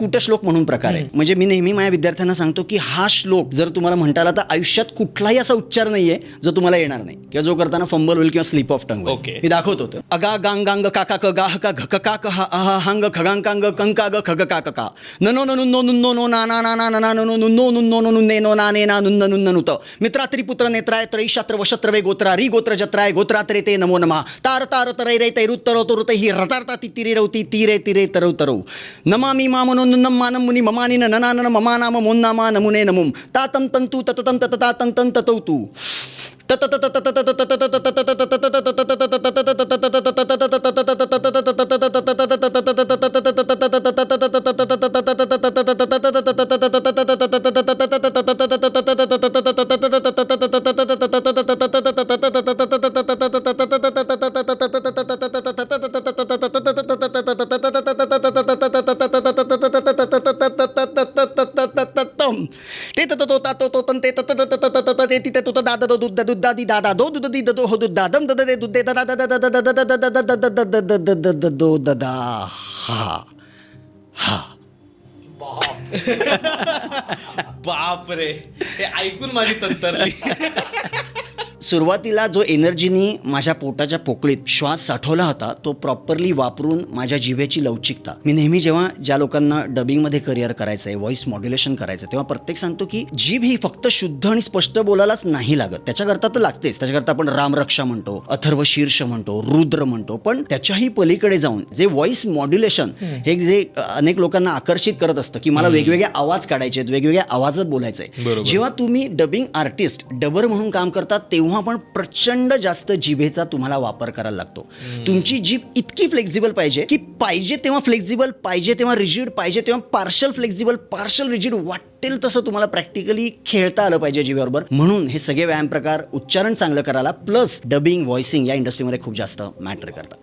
कुटश्लोक म्हणून प्रकार आहे. म्हणजे मी नेहमी माझ्या विद्यार्थ्यांना सांगतो की हा श्लोक जर तुम्हाला म्हणता आला तर आयुष्यात कुठलाही असा उच्चार नाहीये जो तुम्हाला येणार नाही. किंवा जो करताना फंबल होईल किंवा स्लिप ऑफ टंग. मी दाखवत होतो. अगा गांग गांग काका क गाह का घ का क हा हांग खगांग कांग कंका ग खग का का ननो ननु नो नुन्नो नो ना ना ना ना ना नो नु नो नुन्नो नो नुन्ने नो ना ने ना नुन्न नुन्न नुत मित्रा त्रिपुत्र नेत्राय त्रैशात्र वशत्र वे गोत्रा री गोत्र जत्राय गोत्रात्रे ते नमो नमः. तार तार तरै रे तैरुत्तरो तुरुत ही रतारता ती तिरे रवती तीरे तिरे तरौ. तरौ नमामि मामनो నన్నమ్మానమ్ముని మమానిన ననానన మమానామ మొన్నామా నమునే నముం తాతం తంతు తతతం తతతాతం తం తతౌతు तततं ते तत तो ता तो तो तन ते तत तत तत तत ते तिथे तो दादा दो दुद्दा दुद्दा दी दादा दो दुद्दा दी दो हो दुद्दा दम दद दे दुद्दे दादा दादा दादा दादा दादा दादा दादा दादा दादा दो ददा हा हा बाप रे हे ऐकून माझी तंतरली सुरुवातीला जो एनर्जीनी माझ्या पोटाच्या पोकळीत श्वास साठवला होता तो प्रॉपरली वापरून माझ्या जिभेची लवचिकता. मी नेहमी जेव्हा ज्या लोकांना डबिंगमध्ये करिअर करायचं आहे व्हॉइस मॉड्युलेशन करायचं तेव्हा प्रत्येक सांगतो की जीभ ही फक्त शुद्ध आणि स्पष्ट बोलायलाच नाही लागत. त्याच्याकरता तर लागतेच. त्याच्याकरता आपण रामरक्षा म्हणतो अथर्व शीर्ष म्हणतो रुद्र म्हणतो पण त्याच्याही पलीकडे जाऊन जे व्हॉइस मॉड्युलेशन हे जे अनेक लोकांना आकर्षित करत असतं की मला वेगवेगळे आवाज काढायचे आहेत वेगवेगळ्या आवाजात बोलायचं आहे बरोबर. जेव्हा तुम्ही डबिंग आर्टिस्ट डबर म्हणून काम करता तेव्हा पण प्रचंड जास्त जिभेचा तुम्हाला वापर करायला लागतो. तुमची जीभ इतकी फ्लेक्झिबल पाहिजे की पाहिजे तेव्हा फ्लेक्झिबल पाहिजे तेव्हा रिजिड पाहिजे तेव्हा पार्शल फ्लेक्झिबल पार्शल रिजिड वाटेल तसं तुम्हाला प्रॅक्टिकली खेळता आलं पाहिजे जिभेबरोबर. म्हणून हे सगळे व्यायाम प्रकार उच्चारण चांगलं करायला प्लस डबिंग व्हॉइसिंग या इंडस्ट्रीमध्ये खूप जास्त मॅटर करतात.